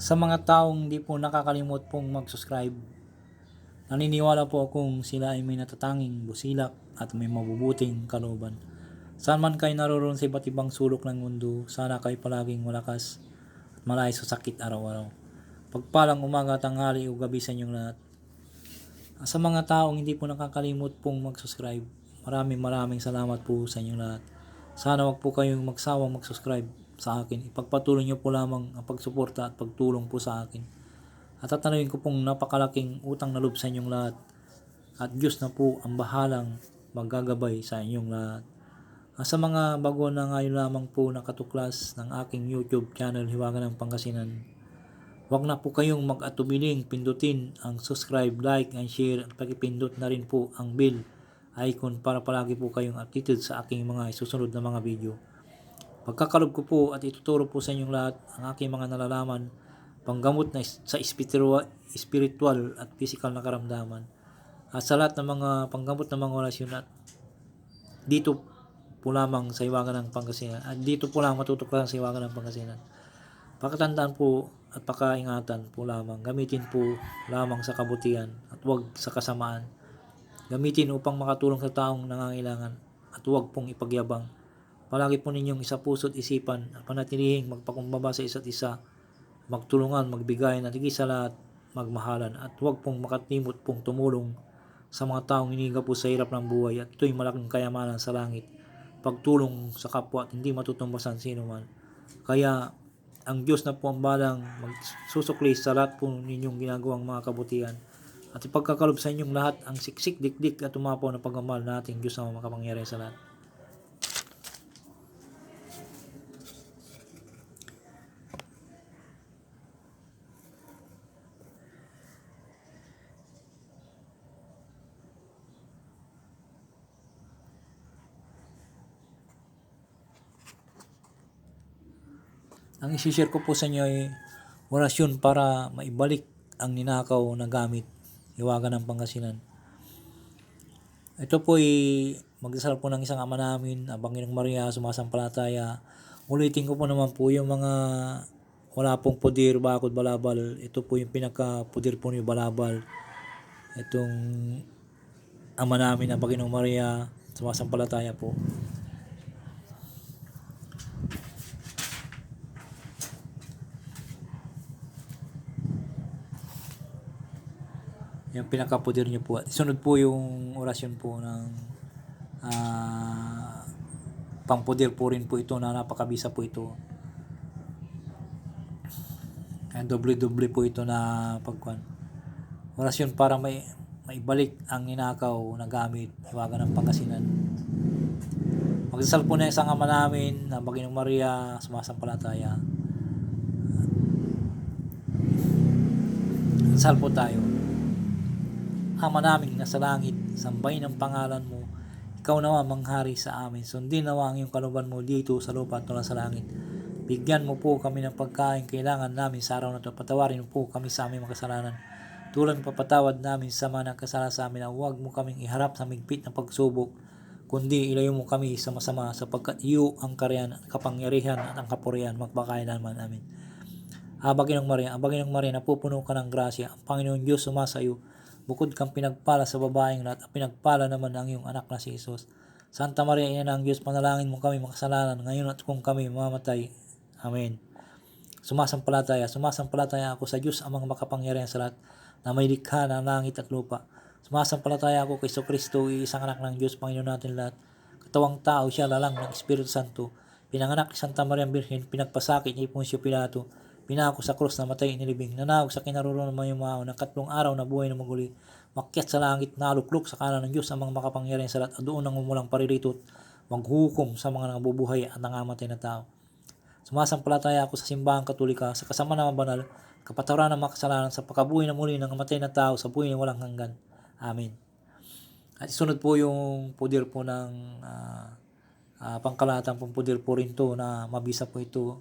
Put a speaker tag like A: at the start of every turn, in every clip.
A: Sa mga taong hindi po nakakalimot pong mag-subscribe, naniniwala po akong sila ay may natatanging busilak at may mabubuting kalooban. Saan man kayo naroon sa iba't ibang sulok ng mundo, sana kayo palaging malakas at malayo sa sakit araw-araw. Pagpalang umaga, tanghali o gabi sa inyong lahat. Sa mga taong hindi po nakakalimot pong mag-subscribe, maraming maraming salamat po sa inyong lahat. Sana wag po kayong magsawang mag-subscribe sa akin. Ipagpatuloy niyo po lamang ang pagsuporta at pagtulong po sa akin. At tatanungin ko pong napakalaking utang na loob sa inyong lahat. At Diyos na po ang bahalang maggagabay sa inyong lahat. Ah, Sa mga bago na ngayon lamang po nakatuklas ng aking YouTube channel Hiwaga ng Pangasinan, Huwag na po kayong mag-atubiling pindutin ang subscribe, like, and share at pakipindot na rin po ang bell icon para palagi po kayong updated sa aking mga susunod na mga video. Pagkakalob ko po at ituturo po sa inyong lahat ang aking mga nalalaman, panggamot na sa spiritual at physical na karamdaman. At sa lahat ng mga panggamot ng mga orasyon at dito po lamang sa Iwagan ng Pangasinan. At dito po lang matutuklasan sa Iwagan ng Pangasinan. Pakatandaan po at pakaingatan po lamang. Gamitin po lamang sa kabutihan at huwag sa kasamaan. Gamitin upang makatulong sa taong nangangailangan at huwag pong ipagyabang. Palagi po ninyong isa puso't isipan at panatilihing magpakumbaba sa isa't isa, magtulungan, magbigayan at higit sa lahat, magmahalan at huwag pong makatimot pong tumulong sa mga taong iniga po sa hirap ng buhay at ito'y malaking kayamanan sa langit. Pagtulong sa kapwa at hindi matutumbasan sino man. Kaya ang Diyos na po ang balang magsusukli sa lahat po ninyong ginagawang mga kabutihan. At ipagkakalob sa inyong lahat ang siksik, dikdik at umapaw na pagmamahal nating Diyos na makapangyarihan sa lahat. Ang isishare ko po sa inyo ay orasyon para maibalik ang ninakaw na gamit, hiwaga ng Pangasinan. Ito po ay magdasal po ng isang ama namin, ang Panginoong Maria, sumasampalataya. Ulitin ko po naman po yung mga wala pong pudir, bakod, balabal. Ito po yung pinaka-pudir po ni balabal. Itong ama namin, ang Panginoong Maria, sumasampalataya po. Yung pinakapudir nyo po. Sunod po yung orasyon po ng ah pampudir po rin po ito na napakabisa po ito. Kaya doble-doble po ito na pagkuhan. Orasyon para may maibalik ang ninakaw na gamit, hiwaga ng Pangasinan. Magdasal po na isang ama namin na Baginong Maria, sumasampalataya. Dasal po tayo. Ama naming nasa langit, sambay ng pangalan mo. Ikaw nawa manghari sa amin. Sundin nawa ang iyong kaluban mo dito sa lupa at sa langit. Bigyan mo po kami ng pagkain kailangan namin sa araw na ito. Patawarin mo po kami sa aming makasalanan. Tulad ng papatawad namin sa mga nagkasala sa amin na huwag mo kaming iharap sa migpit ng pagsubok, kundi ilayo mo kami sa masama sapagkat iyo ang karyan, kapangyarihan at ang kapurihan magpakailanman namin. Ah, Baginong Maria, ang Baginong Maria, napupuno ka ng grasya. Ang Panginoon Diyos sumasayo. Bukod kang pinagpala sa babaeng lahat, at pinagpala naman ang iyong anak na si Jesus. Santa Maria, ina ng Diyos, panalangin mo kami makasalanan, ngayon at kung kami mamamatay. Amen. Sumasampalataya, sumasampalataya ako sa Diyos amang makapangyarihan sa lahat, na may likha ng langit at lupa. Sumasampalataya ako kay Kristo, isang anak ng Diyos, Panginoon natin lahat. Katawang tao siya, lalang ng Espiritu Santo. Pinanganak ni Santa Maria Birhen, pinagpasakit ni Poncio Pilato, pinako sa krus na matay inilibing, nanawag sa kinaroroonan ng mga yumao, ng katlong araw na buhay na maguli, makyat sa langit, naluklok sa kanan ng Diyos amang makapangyarihan sa lahat, at doon ang umulang paririto, maghukom sa mga nabubuhay at nangamatay na tao. Sumasampalataya ako sa simbahang katolika, sa kasama ng mga banal, kapatawaran ng mga kasalanan, sa pagkabuhay na muli ng namatay na tao, sa buhay na walang hanggan. Amen. At isunod po yung pudir po ng ah, ah, pangkalatang pumpudir po rin to na mabisa po ito.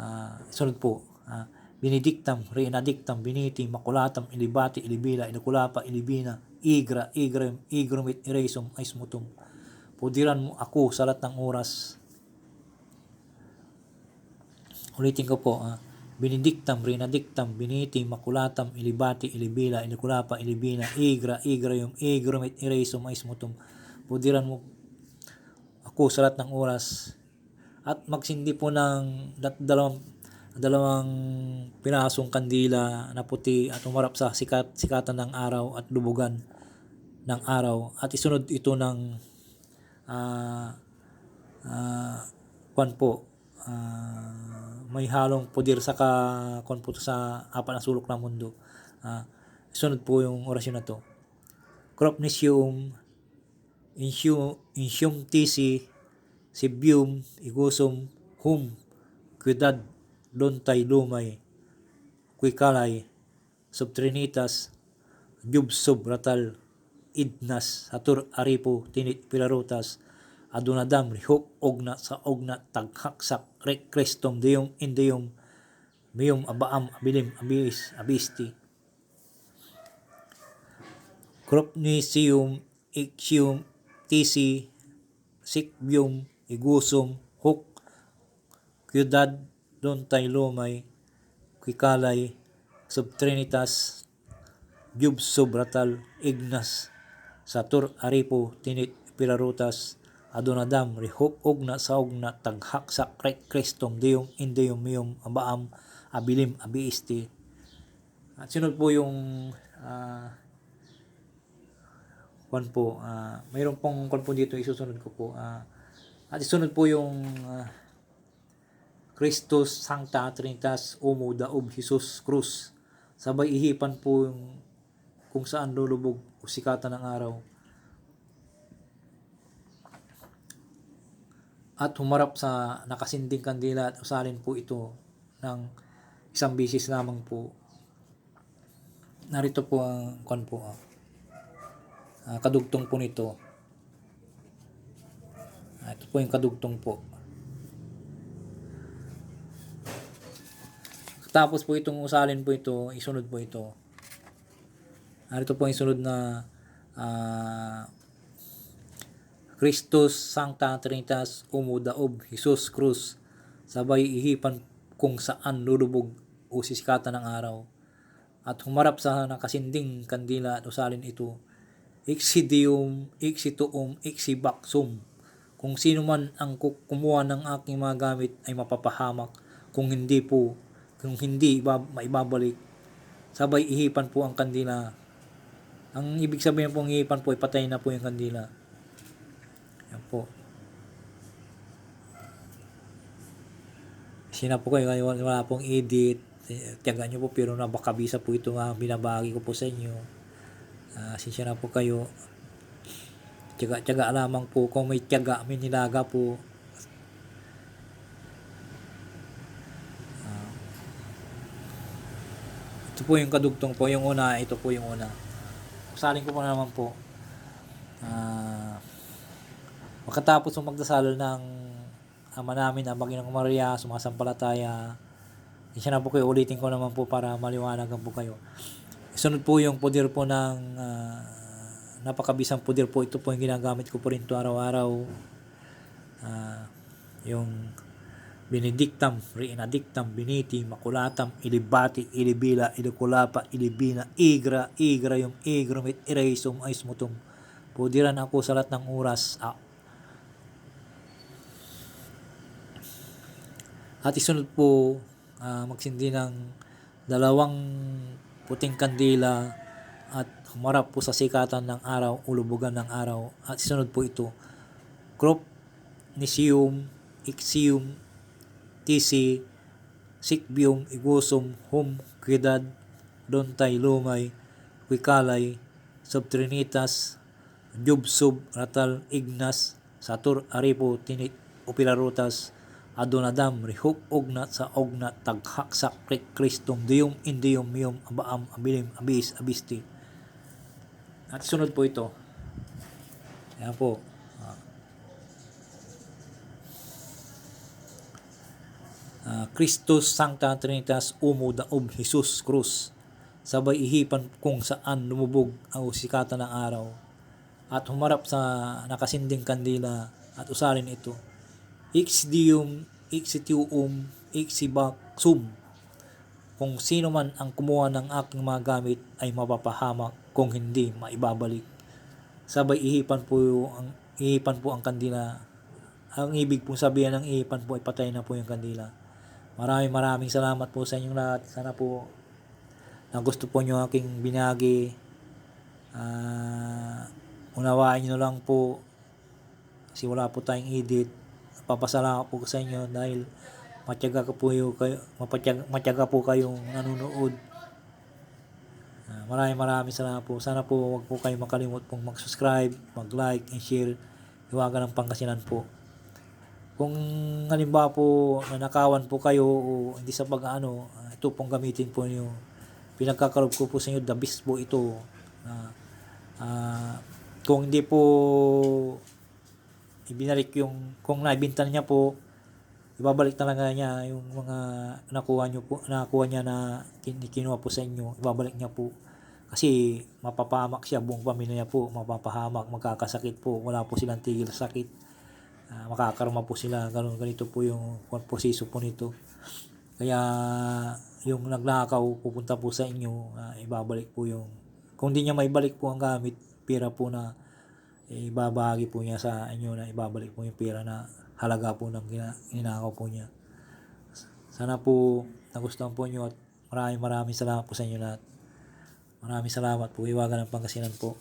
A: Ah, isunod po. Ah, Benedictam, Reinadictam, Biniti, Makulatam, Ilibati, Ilibila, Inokulapa, Ilibina, Igra, Igrem, Igrumit, Iresum, Aismutum. Pudiran mo ako sa lahat ng oras. Ulitin ko po. ah, Benedictam, Renadictam, Biniti, Maculatam, Ilibati, Ilibila, Ilikulapa, Ilibina, Igra, Igra yung Igromit, Ireso, Mais Mutum. Pudiran mo ako sa lahat ng oras. At magsindi po ng dat- dalawang dalawang pirasong kandila na puti at umarap sa sikat, sikatan ng araw at lubugan ng araw. At isunod ito ng ah kwan po ah, may halong pudir sa ka kwan po sa apat na sulok ng mundo. Ah, isunod po yung orasyon na to. Cropnisium Insium Insium Tisi Sibium Igusum Hum Cuidad Dontay Lumay Quikalay Subtrinitas Jubsub Ratal Idnas Satur Aripo Tinit Pilarutas Adunadam Rihok Ogna sa Ogna Taghaksak Rek Kristom Diyong Indiyom Miyom Abaam Abilim Abis Abisti. Cropnisium Ixium Tisi Sikbium Igusum Huk Kyudad Dontay Lumay Quikalay Subtrinitas Jub Subratal Ignas Satur Aripo Tinit Pilarutas Adonadam Rihok Ogna sa Ogna Taghak sa Krek Kristom Diyong Indiyom Miyom Abaam Abilim Abiisti At sunod po yung ah kwan po, ah mayroon pong kwan po dito isusunod ko po. ah at isunod po yung ah, Christus Sancta Trinitas Umo Daob Jesus Cruz. Sabay ihipan po yung kung saan lulubog o sikatan ng araw. At humarap sa nakasinding kandila at usalin po ito ng isang bisis lamang po. Narito po ang kwan po. ah ah, kadugtong po nito. Ah, ito po yung kadugtong po. Tapos po itong usalin po ito, isunod po ito. Narito po yung sunod na ah, Christus Sancta Trinitas Umo Daob Jesus Cruz sabay ihipan kung saan lulubog o sisikatan ng araw at humarap sa nakasinding kandila at usalin ito Ixidium, Ixituum, Ixibaksum. Kung sino man ang ku- kumuha ng aking mga gamit ay mapapahamak. Kung hindi po, kung hindi iba, maibabalik. Sabay ihipan po ang kandila. Ang ibig sabihin pong ihipan po ay patay na po yung kandila. Yan po. Sina po kayo, wala pong edit. Tiyagaan nyo po pero nabakabisa po ito nga binabagi ko po sa inyo. Ah, sinsya na po kayo. Tiyaga-tiyaga lamang po. Kung may tiyaga, may nilaga po. Ah. ito po yung kadugtong po. Yung una, ito po yung una. Saling ko po naman po. Ah, makatapos ng magdasal ng ama namin na Panginoong Maria, sumasampalataya. Siya na po kayo, ulitin ko naman po para maliwanagan po kayo. Sunod po yung pudir po ng ah, napakabisang pudir po. Ito po yung ginagamit ko po rin ito araw-araw. Ah, yung Benedictam, Reinadictam, Biniti, Makulatam, Ilibati, Ilibila, Ilikulapa, Ilibina, Igra, Igra, yung Igromit, Ireisum, Aismutum. Pudiran ako sa lahat ng oras. Ah. At isunod po, ah, magsindi ng dalawang puting kandila at humarap po sa sikatan ng araw, ulubugan ng araw. At isunod po ito, crop, nisium, ixium, tisi, sikbium, igusum, hum, quidad, dontay, lumay, quikalay, subtrinitas, jubsub, ratal, ignas, satur, aripo, tinit, upilarutas, adonadam, rihuk, ogna, sa ogna, taghak, sakrik, kristum, diyum, indiyum, miyum, abaam, abilim, abis, abisti. At sunod po ito. Yan po. Ah, Christus Sancta Trinitas Umo Daob Jesus Cruz. Sabay ihipan kung saan lumubog ang sikatan ng araw at humarap sa nakasinding kandila at usalin ito. Ixdium, Ixitium, Ixibaksum. kung sino man ang kumuha ng aking mga gamit ay mapapahamak kung hindi maibabalik. Sabay ihipan po ang ihipan po ang kandila. Ang ibig pong sabihin ng ihipan po ay patay na po yung kandila. Maraming maraming salamat po sa inyong lahat. Sana po na gusto po nyo aking binagi. Ah, unawain nyo lang po kasi wala po tayong edit. Papasalamat po sa inyo dahil matyaga ka po yung kayo, mapatyaga, matyaga po kayong nanonood. Ah, maraming maraming salamat po. Sana po wag po kayo makalimot pong mag-subscribe, mag-like, and share. Iwagan ng Pangasinan po. Kung halimbawa po nanakawan po kayo o hindi sa pag-ano, ah, ito pong gamitin po niyo. Pinagkakarob ko po sa inyo, the best po ito. Ah, ah, kung hindi po ibinalik yung, kung naibintan niya po, ibabalik talaga niya yung mga nakuha niyo po, nakuha niya na kin- kinuha po sa inyo, ibabalik niya po. Kasi mapapahamak siya, buong pamilya niya po, mapapahamak, magkakasakit po, wala po silang tigil sa sakit. Ah, makakarma po sila, ganun, ganito po yung proseso po nito. Kaya yung nagnakaw pupunta po sa inyo, ah, ibabalik po yung, kung di niya maibalik po ang gamit, pera po na ibabahagi po niya sa inyo na ibabalik po yung pera na halaga po ng gina, ginakaw po niya. Sana po nagustuhan po niyo at maraming maraming salamat po sa inyo lahat. Maraming salamat po. Iwagan ng Pangasinan po.